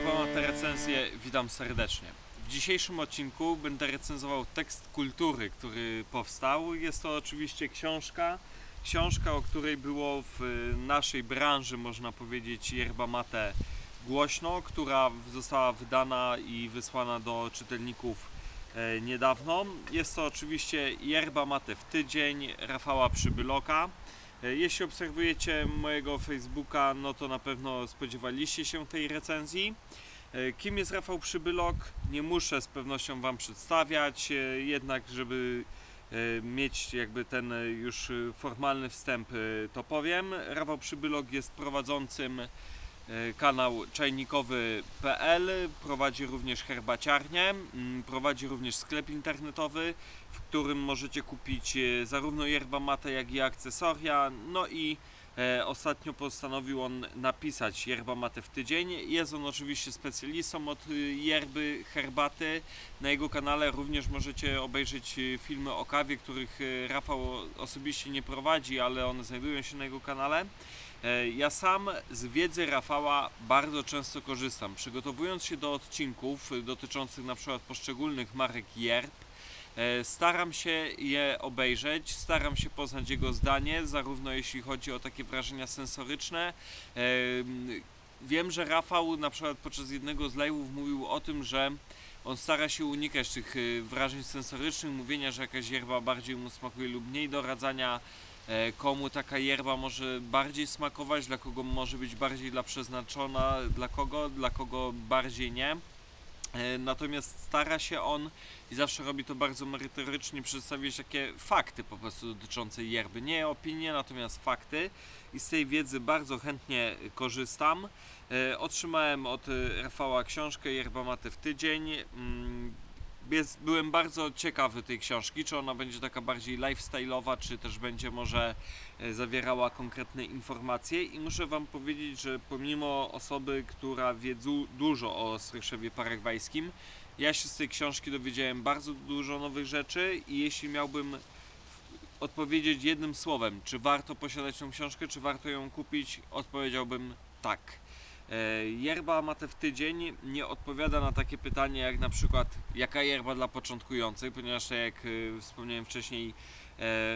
Yerba Mate Recenzję, witam serdecznie. W dzisiejszym odcinku będę recenzował tekst kultury, który powstał. Jest to oczywiście książka, książka, o której było w naszej branży, można powiedzieć, Yerba Mate głośno, która została wydana i wysłana do czytelników e, niedawno. Jest to oczywiście Yerba Mate w tydzień Rafała Przybyloka. E, Jeśli obserwujecie mojego Facebooka, no to na pewno spodziewaliście się tej recenzji. E, Kim jest Rafał Przybylok? Nie muszę z pewnością Wam przedstawiać, e, jednak żeby mieć jakby ten już formalny wstęp, to powiem. Rafał Przybylok jest prowadzącym kanał czajnikowy.pl, prowadzi również herbaciarnię, prowadzi również sklep internetowy, w którym możecie kupić e, zarówno yerba mate, jak i akcesoria. No i e, ostatnio postanowił on napisać yerba mate w tydzień. Jest on oczywiście specjalistą od y, yerby, herbaty. Na jego kanale również możecie obejrzeć e, filmy o kawie, których e, Rafał osobiście nie prowadzi, ale one znajdują się na jego kanale. E, Ja sam z wiedzy Rafała bardzo często korzystam. Przygotowując się do odcinków y, dotyczących na przykład poszczególnych marek yerb, e, staram się je obejrzeć, staram się poznać jego zdanie, zarówno jeśli chodzi o takie wrażenia sensoryczne. E, Wiem, że Rafał na przykład podczas jednego z live'ów mówił o tym, że on stara się unikać tych y, wrażeń sensorycznych, mówienia, że jakaś yerba bardziej mu smakuje lub mniej, doradzania e, komu taka yerba może bardziej smakować, dla kogo może być bardziej dla przeznaczona, dla kogo, dla kogo bardziej nie. E, Natomiast stara się on i zawsze robi to bardzo merytorycznie przedstawić takie fakty po prostu dotyczące yerby. Nie opinie, natomiast fakty i z tej wiedzy bardzo chętnie korzystam. E, Otrzymałem od e, Rafała książkę Yerba Mate w tydzień. Jest, byłem bardzo ciekawy tej książki, czy ona będzie taka bardziej lifestyle'owa, czy też będzie może e, zawierała konkretne informacje i muszę Wam powiedzieć, że pomimo osoby, która wie du- dużo o Stryszewie Paragwajskim, ja się z tej książki dowiedziałem bardzo dużo nowych rzeczy i jeśli miałbym odpowiedzieć jednym słowem, czy warto posiadać tą książkę, czy warto ją kupić, odpowiedziałbym tak. E, Yerba mate w tydzień nie odpowiada na takie pytanie jak na przykład jaka yerba dla początkujących, ponieważ tak jak e, wspomniałem wcześniej,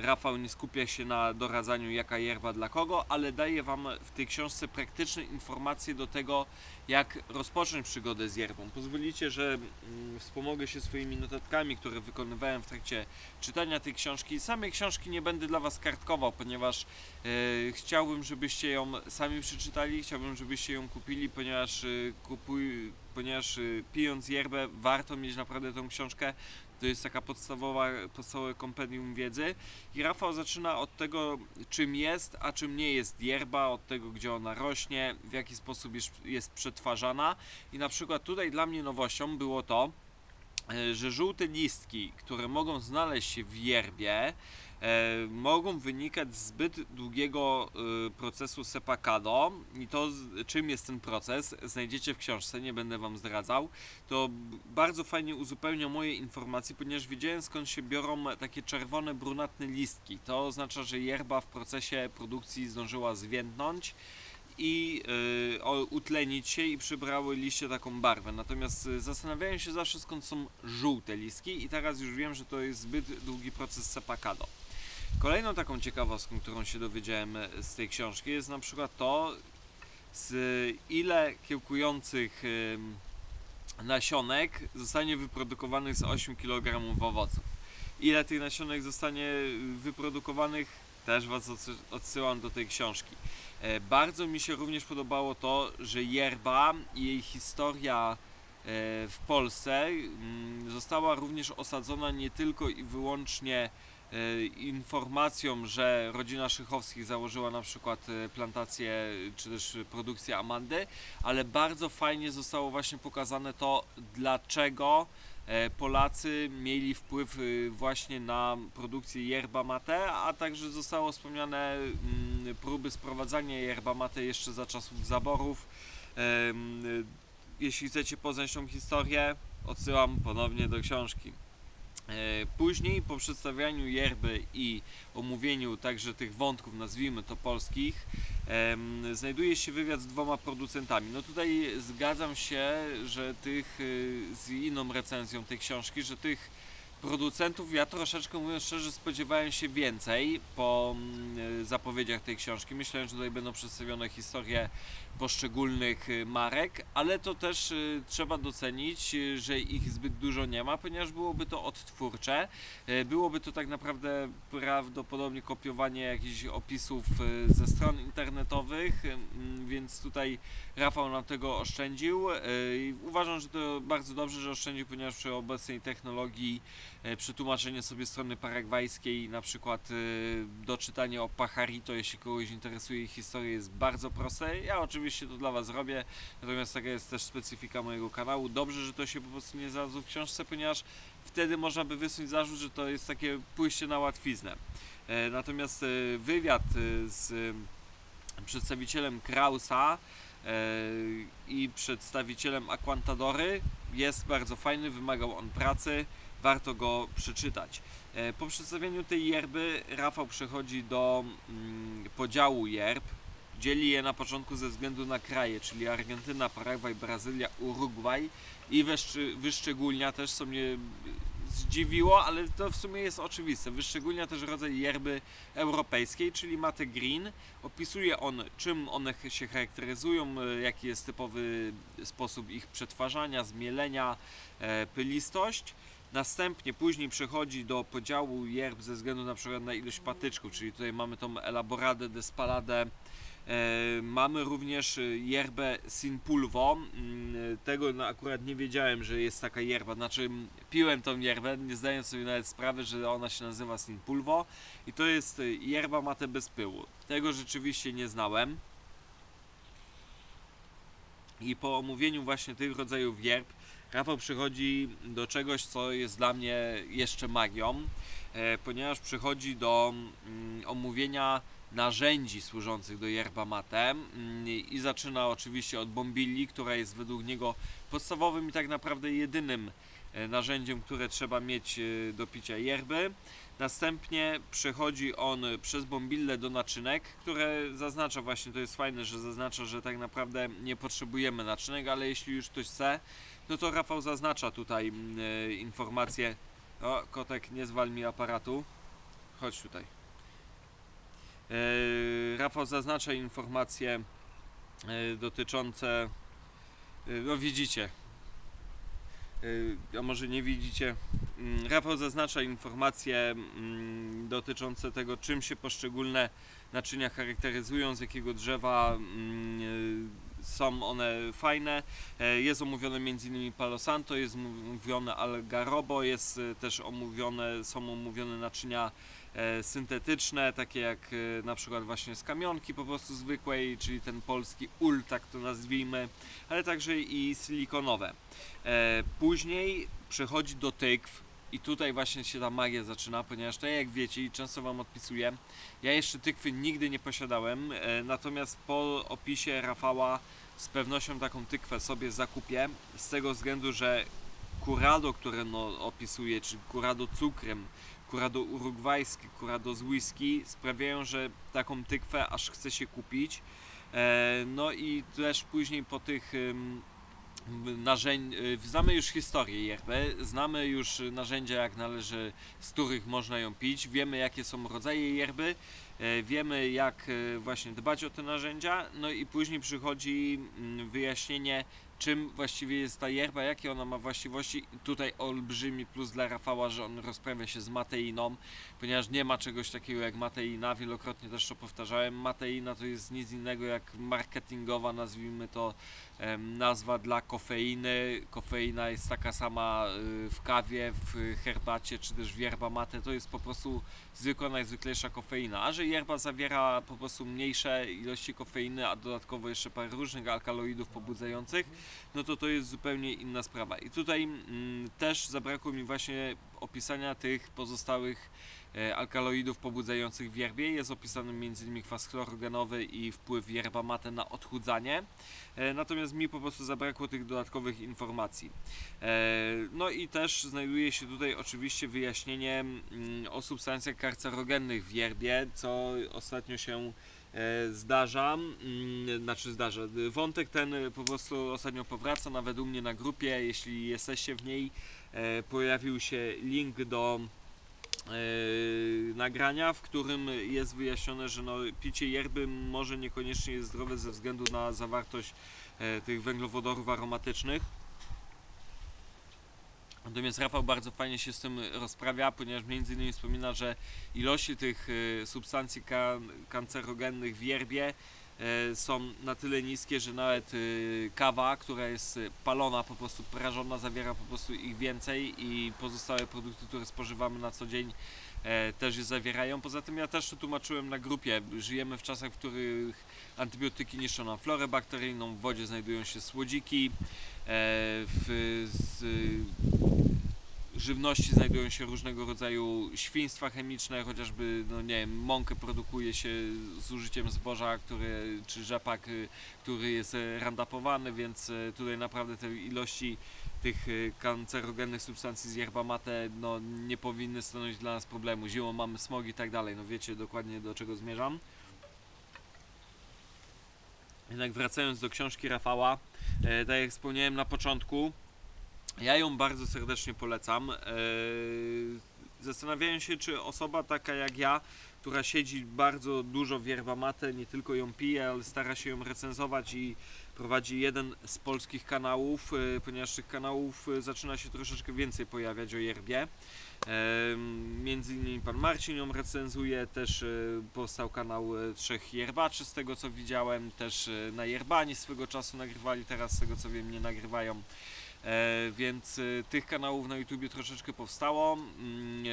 Rafał nie skupia się na doradzaniu jaka yerba dla kogo, ale daje Wam w tej książce praktyczne informacje do tego, jak rozpocząć przygodę z yerbą. Pozwolicie, że mm, wspomogę się swoimi notatkami, które wykonywałem w trakcie czytania tej książki. Samej książki nie będę dla Was kartkował, ponieważ e, chciałbym, żebyście ją sami przeczytali, chciałbym, żebyście ją kupili, ponieważ, e, kupuj, ponieważ e, pijąc yerbę warto mieć naprawdę tą książkę. To jest taka podstawowa, podstawowe kompendium wiedzy. I Rafał zaczyna od tego, czym jest, a czym nie jest yerba, od tego, gdzie ona rośnie, w jaki sposób jest, jest przetwarzana. I na przykład tutaj dla mnie nowością było to, że żółte listki, które mogą znaleźć się w yerbie, e, mogą wynikać z zbyt długiego e, procesu sepakado i to czym jest ten proces znajdziecie w książce, nie będę Wam zdradzał. To bardzo fajnie uzupełnia moje informacje, ponieważ wiedziałem skąd się biorą takie czerwone, brunatne listki. To oznacza, że yerba w procesie produkcji zdążyła zwiędnąć i y, utlenić się i przybrały liście taką barwę. Natomiast y, zastanawiałem się zawsze skąd są żółte listki i teraz już wiem, że to jest zbyt długi proces sepakado. Kolejną taką ciekawostką, którą się dowiedziałem e, z tej książki jest na przykład to, z ile kiełkujących nasionek zostanie wyprodukowanych z 8 kg owoców. Ile tych nasionek zostanie y, wyprodukowanych, też Was odsy- odsyłam do tej książki. E, Bardzo mi się również podobało to, że yerba i jej historia e, w Polsce mm, została również osadzona nie tylko i wyłącznie e, informacją, że rodzina Szychowskich założyła na przykład plantację czy też produkcję amandy, ale bardzo fajnie zostało właśnie pokazane to, dlaczego Polacy mieli wpływ y, właśnie na produkcję yerba mate, a także zostało wspomniane mm, próby sprowadzania yerba mate jeszcze za czasów zaborów. Em, y, Jeśli chcecie poznać tą historię, odsyłam ponownie do książki. E, Później po przedstawianiu yerby i omówieniu także tych wątków, nazwijmy to polskich, znajduje się wywiad z dwoma producentami. No tutaj zgadzam się, że tych y, z inną recenzją tej książki, że tych producentów ja troszeczkę mówiąc szczerze spodziewałem się więcej po mm, y, zapowiedziach tej książki. Myślałem, że tutaj będą przedstawione historie poszczególnych y, marek, ale to też y, trzeba docenić, że ich zbyt dużo nie ma, ponieważ byłoby to odtwórcze. Byłoby to tak naprawdę prawdopodobnie kopiowanie jakichś opisów ze stron internetowych, więc tutaj Rafał nam tego oszczędził. Uważam, że to bardzo dobrze, że oszczędził, ponieważ przy obecnej technologii przetłumaczenie sobie strony paragwajskiej, na przykład y, doczytanie o Pacharito, jeśli kogoś interesuje ich historia, jest bardzo proste. Ja oczywiście to dla Was robię, natomiast taka jest też specyfika mojego kanału. Dobrze, że to się po prostu nie znalazło w książce, ponieważ wtedy można by wysunąć zarzut, że to jest takie pójście na łatwiznę. E, Natomiast e, wywiad e, z e, przedstawicielem Krausa e, i przedstawicielem Aquantadory jest bardzo fajny, wymagał on pracy, warto go przeczytać. E, Po przedstawieniu tej yerby Rafał przechodzi do mm, podziału yerb. Dzieli je na początku ze względu na kraje, czyli Argentyna, Paragwaj, Brazylia, Urugwaj i wyszczególnia też, co mnie zdziwiło, ale to w sumie jest oczywiste. Wyszczególnia też rodzaj yerby europejskiej, czyli Mate Green. Opisuje on, czym one się charakteryzują, e, jaki jest typowy sposób ich przetwarzania, zmielenia, e, pylistość. Następnie później przechodzi do podziału yerb ze względu na przykład na ilość patyczków, czyli tutaj mamy tą elaboradę, despaladę, E, mamy również yerbę Sinpulvo. Mm, Tego no, akurat nie wiedziałem, że jest taka yerba. Znaczy, piłem tą yerbę, nie zdając sobie nawet sprawy, że ona się nazywa Sinpulvo. I to jest e, yerba mate bez pyłu. Tego rzeczywiście nie znałem. I po omówieniu właśnie tych rodzajów yerb, Rafał przychodzi do czegoś, co jest dla mnie jeszcze magią, e, ponieważ przychodzi do mm, omówienia narzędzi służących do yerba mate mm, i zaczyna oczywiście od bombilli, która jest według niego podstawowym i tak naprawdę jedynym e, narzędziem, które trzeba mieć e, do picia yerby. Następnie przechodzi on przez bombillę do naczynek, które zaznacza właśnie, to jest fajne, że zaznacza, że tak naprawdę nie potrzebujemy naczynek, ale jeśli już ktoś chce, no to Rafał zaznacza tutaj mm, e, informacje. O, kotek, nie zwal mi aparatu. Chodź tutaj. E, Rafał zaznacza informacje e, dotyczące. e, No widzicie. E, A może nie widzicie. Mm, Rafał zaznacza informacje mm, dotyczące tego, czym się poszczególne naczynia charakteryzują, z jakiego drzewa mm, e, są one fajne. E, Jest omówione m.in. Palo Santo, jest omówione Algarobo, jest też omówione, są omówione naczynia syntetyczne, takie jak e, na przykład właśnie z kamionki po prostu zwykłej, czyli ten polski ul, tak to nazwijmy, ale także i silikonowe. E, Później przechodzi do tykw i tutaj właśnie się ta magia zaczyna, ponieważ tak jak wiecie i często Wam odpisuję, ja jeszcze tykwy nigdy nie posiadałem, e, natomiast po opisie Rafała z pewnością taką tykwę sobie zakupię, z tego względu, że curado, które no, opisuje, czy curado cukrem, curado urugwajskie, curado z whisky sprawiają, że taką tykwę aż chce się kupić. E, No i też później po tych narzędzi, znamy już historię yerby, znamy już narzędzia jak należy, z których można ją pić, wiemy jakie są rodzaje yerby, e, wiemy jak e, właśnie dbać o te narzędzia, no i później przychodzi mm, wyjaśnienie czym właściwie jest ta yerba, jakie ona ma właściwości. Tutaj olbrzymi plus dla Rafała, że on rozprawia się z mateiną, ponieważ nie ma czegoś takiego jak mateina, wielokrotnie też to powtarzałem. Mateina to jest nic innego jak marketingowa, nazwijmy to, nazwa dla kofeiny. Kofeina jest taka sama y, w kawie, w herbacie, czy też w yerba mate. To jest po prostu zwykła, najzwyklejsza kofeina. A że yerba zawiera po prostu mniejsze ilości kofeiny, a dodatkowo jeszcze parę różnych alkaloidów pobudzających, no to to jest zupełnie inna sprawa. I tutaj mm, też zabrakło mi właśnie opisania tych pozostałych e, alkaloidów pobudzających wierbie. Jest opisany m.in. kwas chlorogenowy i wpływ yerba mate na odchudzanie. E, Natomiast mi po prostu zabrakło tych dodatkowych informacji. E, No i też znajduje się tutaj oczywiście wyjaśnienie mm, o substancjach karcerogennych w wierbie, co ostatnio się zdarza, mm, znaczy zdarza. Wątek ten e, po prostu ostatnio powraca, nawet u mnie na grupie, jeśli jesteście w niej, e, pojawił się link do e, nagrania, w którym jest wyjaśnione, że no, picie yerby może niekoniecznie jest zdrowe ze względu na zawartość e, tych węglowodorów aromatycznych. Natomiast Rafał bardzo fajnie się z tym rozprawia, ponieważ między innymi wspomina, że ilości tych e, substancji kan kancerogennych w yerbie e, są na tyle niskie, że nawet e, kawa, która jest palona, po prostu prażona, zawiera po prostu ich więcej i pozostałe produkty, które spożywamy na co dzień też je zawierają. Poza tym ja też to tłumaczyłem na grupie. Żyjemy w czasach, w których antybiotyki niszczą nam florę bakteryjną, w wodzie znajdują się słodziki, w z, żywności znajdują się różnego rodzaju świństwa chemiczne, chociażby, no nie wiem, mąkę produkuje się z użyciem zboża, które, czy rzepak, y, który jest e, randapowany, więc e, tutaj naprawdę te ilości tych kancerogennych substancji z yerba mate no, nie powinny stanowić dla nas problemu. Zimą mamy smog i tak dalej, no wiecie dokładnie do czego zmierzam. Jednak wracając do książki Rafała, e, tak jak wspomniałem na początku, ja ją bardzo serdecznie polecam. E, Zastanawiałem się, czy osoba taka jak ja, która siedzi bardzo dużo w yerba mate, nie tylko ją pije, ale stara się ją recenzować i prowadzi jeden z polskich kanałów, e, ponieważ tych kanałów e, zaczyna się troszeczkę więcej pojawiać o yerbie. Między innymi pan Marcin ją recenzuje, też powstał kanał Trzech Yerbaczy z tego co widziałem, też na Yerbani swego czasu nagrywali, teraz z tego co wiem nie nagrywają. E, więc e, tych kanałów na YouTubie troszeczkę powstało. Mm, e,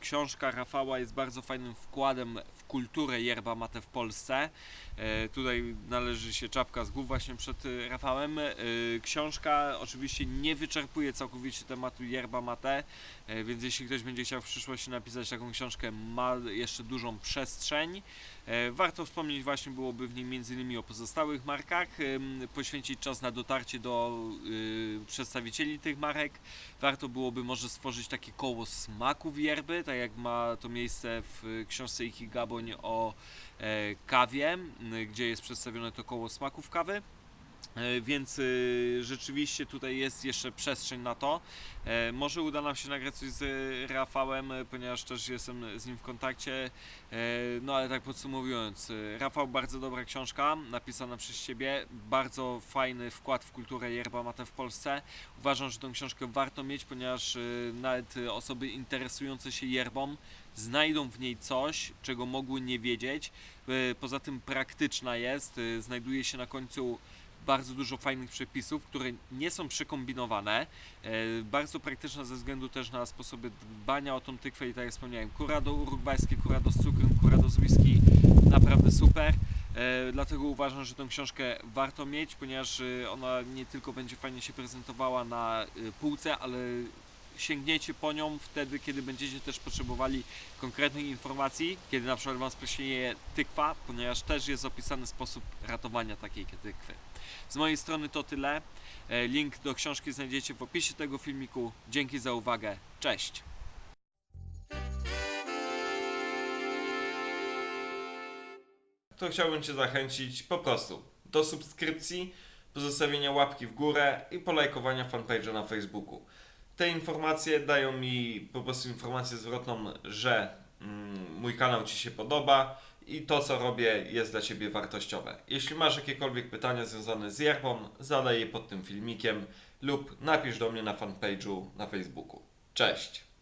Książka Rafała jest bardzo fajnym wkładem w kulturę yerba mate w Polsce. Tutaj należy się czapka z głów właśnie przed Rafałem. Książka oczywiście nie wyczerpuje całkowicie tematu yerba mate, więc jeśli ktoś będzie chciał w przyszłości napisać taką książkę, ma jeszcze dużą przestrzeń. Warto wspomnieć właśnie byłoby w niej m.in. o pozostałych markach, poświęcić czas na dotarcie do y, przedstawicieli tych marek. Warto byłoby może stworzyć takie koło smaków yerby, tak jak ma to miejsce w książce Iki Gaboń o e, kawie, gdzie jest przedstawione to koło smaków kawy. E, Więc y, rzeczywiście tutaj jest jeszcze przestrzeń na to. E, Może uda nam się nagrać coś z Rafałem, e, ponieważ też jestem z nim w kontakcie. E, No ale tak podsumowując, Rafał bardzo dobra książka, napisana przez Ciebie, bardzo fajny wkład w kulturę yerba mate w Polsce. Uważam, że tą książkę warto mieć, ponieważ nawet osoby interesujące się yerbą znajdą w niej coś, czego mogły nie wiedzieć. Poza tym praktyczna jest, znajduje się na końcu bardzo dużo fajnych przepisów, które nie są przekombinowane. E, bardzo praktyczna ze względu też na sposoby dbania o tą tykwę i tak jak wspomniałem, kurado urugwajskie, kurado z cukrem, kurado z whisky, naprawdę super. E, dlatego uważam, że tę książkę warto mieć, ponieważ e, ona nie tylko będzie fajnie się prezentowała na półce, ale sięgniecie po nią wtedy, kiedy będziecie też potrzebowali konkretnych informacji, kiedy na przykład Wam sprześnieje tykwa, ponieważ też jest opisany sposób ratowania takiej tykwy. Z mojej strony to tyle. E, Link do książki znajdziecie w opisie tego filmiku. Dzięki za uwagę. Cześć! to chciałbym Cię zachęcić po prostu do subskrypcji, pozostawienia łapki w górę i polajkowania fanpage'a na Facebooku. Te informacje dają mi po prostu informację zwrotną, że mm, mój kanał Ci się podoba i to co robię jest dla Ciebie wartościowe. Jeśli masz jakiekolwiek pytania związane z yerbą, zadaj je pod tym filmikiem lub napisz do mnie na fanpage'u na Facebooku. Cześć!